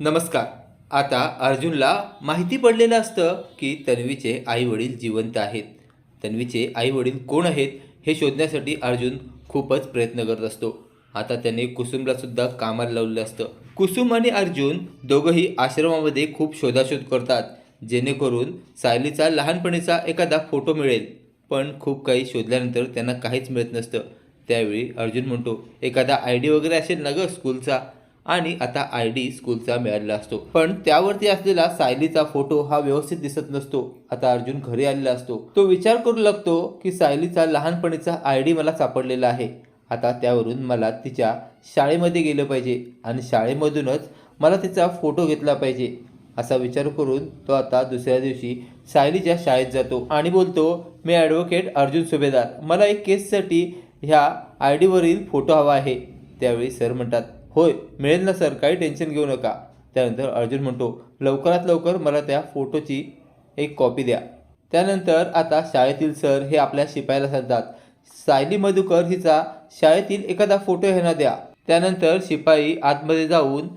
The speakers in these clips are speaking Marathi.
नमस्कार. आता अर्जुनला माहिती पडलेलं असतं की तन्वीचे आई वडील जिवंत आहेत. तन्वीचे आई वडील कोण आहेत हे शोधण्यासाठी अर्जुन खूपच प्रयत्न करत असतो. आता त्याने कुसुमला सुद्धा कामाला लावलेलं असतं. कुसुम आणि अर्जुन दोघंही आश्रमामध्ये खूप शोधाशोध करतात जेणेकरून सायलीचा लहानपणीचा एखादा फोटो मिळेल. पण खूप काही शोधल्यानंतर त्यांना काहीच मिळत नसतं. त्यावेळी अर्जुन म्हणतो एखादा आय डी वगैरे असेल ना गं स्कूलचा? आणि आता आय डी स्कूलचा मिळालेला असतो. पण त्यावरती असलेला सायलीचा फोटो हा व्यवस्थित दिसत नसतो. आता अर्जुन घरी आलेला असतो. तो विचार करू लागतो की सायलीचा लहानपणीचा आय डी मला सापडलेला आहे. आता त्यावरून मला तिच्या शाळेमध्ये गेलं पाहिजे आणि शाळेमधूनच मला तिचा फोटो घेतला पाहिजे. असा विचार करून तो आता दुसऱ्या दिवशी सायलीच्या शाळेत जातो आणि बोलतो मी ॲडव्होकेट अर्जुन सुभेदार. मला एक केससाठी ह्या आय डीवरील फोटो हवा आहे. त्यावेळी सर म्हणतात होय मिळेल ना सर काही टेन्शन घेऊ नका. त्यानंतर अर्जुन म्हणतो लवकरात लवकर मला त्या फोटोची एक कॉपी द्या. त्यानंतर आता शाळेतील सर हे आपल्या शिपायाला सांगतात सायली मधुकर हिचा शाळेतील एखादा फोटो ह्यांना द्या. त्यानंतर शिपाई आतमध्ये जाऊन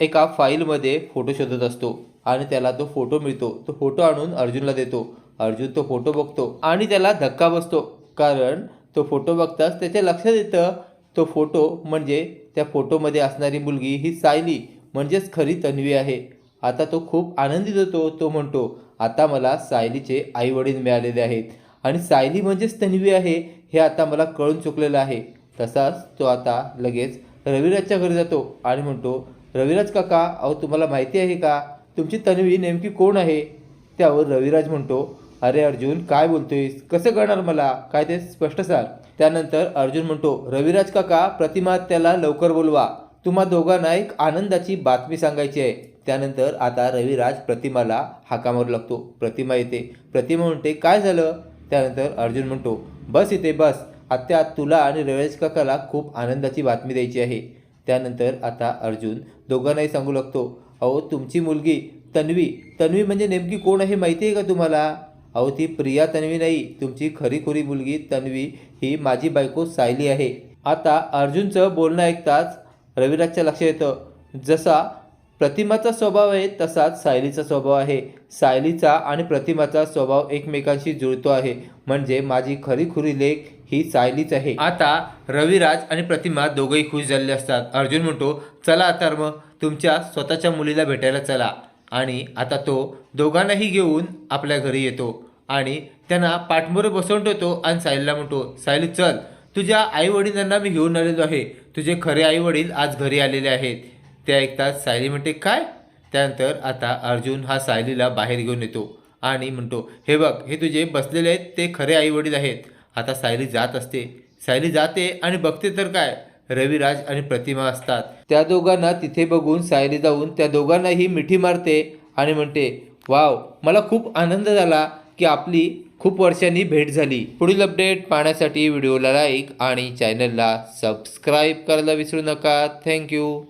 एका फाईलमध्ये फोटो शोधत असतो आणि त्याला तो फोटो मिळतो. तो फोटो आणून अर्जुनला देतो. अर्जुन तो फोटो बघतो आणि त्याला धक्का बसतो कारण तो फोटो बघताच त्याच्या लक्षात येतं तो फोटो म्हणजे त्या फोटोमध्ये असणारी मुलगी ही सायली म्हणजेच खरी तन्वी आहे. आता तो खूप आनंदित होतो तो म्हणतो आता मला सायलीचे आईवडील मिळालेले आहेत आणि सायली म्हणजेच तन्वी आहे हे आता मला कळून चुकलेलं आहे. तसाच तो आता लगेच रविराजच्या घरी जातो आणि म्हणतो रविराज काका अहो तुम्हाला माहिती आहे का? तुमची तन्वी नेमकी कोण आहे? त्यावर रविराज म्हणतो अरे अर्जुन काय बोलतोयस? कसं कळणार मला? काय ते स्पष्ट सांग. त्यानंतर अर्जुन म्हणतो रविराज काका प्रतिमा त्याला लवकर बोलवा. तुम्हा दोघांना एक आनंदाची बातमी सांगायची आहे. त्यानंतर आता रविराज प्रतिमाला हाका मारू लागतो. प्रतिमा येते. प्रतिमा म्हणते काय झालं? त्यानंतर अर्जुन म्हणतो बस इथे बस. आत्या तुला आणि रविराज काकाला खूप आनंदाची बातमी द्यायची आहे. त्यानंतर आता अर्जुन दोघांनाही सांगू लागतो अहो तुमची मुलगी तन्वी. तन्वी म्हणजे नेमकी कोण आहे माहिती आहे का तुम्हाला? अहो ती प्रिया तन्वी नाही. तुमची खरी खुरी मुलगी तन्वी ही माझी बायको सायली आहे. आता अर्जुनचं बोलणं ऐकताच रविराजच्या लक्षात येतं. जसा प्रतिमाचा स्वभाव आहे तसाच सायलीचा स्वभाव आहे. सायलीचा आणि प्रतिमाचा स्वभाव एकमेकांशी जुळतो आहे. म्हणजे माझी खरी खुरी लेख ही सायलीच आहे. आता रविराज आणि प्रतिमा दोघंही खुश झालेले असतात. अर्जुन म्हणतो चला आता मग तुमच्या स्वतःच्या मुलीला भेटायला चला. आणि आता तो दोघांनाही घेऊन आपल्या घरी येतो. आणि त्यांना पाठमोरे बसवून ठेवतो आणि सायलीला म्हणतो सायली चल. तुझ्या आईवडिलांना मी घेऊन आलेलो आहे. तुझे खरे आईवडील आज घरी आलेले आहेत. ते ऐकताच सायली म्हणते काय? त्यानंतर आता अर्जुन हा सायलीला बाहेर घेऊन येतो आणि म्हणतो हे बघ हे तुझे बसलेले आहेत ते खरे आईवडील आहेत. आता सायली जात असते. सायली जाते आणि बघते तर काय? रविराज आणि प्रतिमा असतात. त्या दोघांना तिथे बघून सायली जाऊन त्या दोघांनाही मिठी मारते आणि म्हणते वाव मला खूप आनंद झाला. की आपली खूप वर्षांनी भेट झाली. पुढील अपडेट पाहण्यासाठी व्हिडिओला लाईक आणि चॅनलला सबस्क्राईब करायला विसरू नका. थँक्यू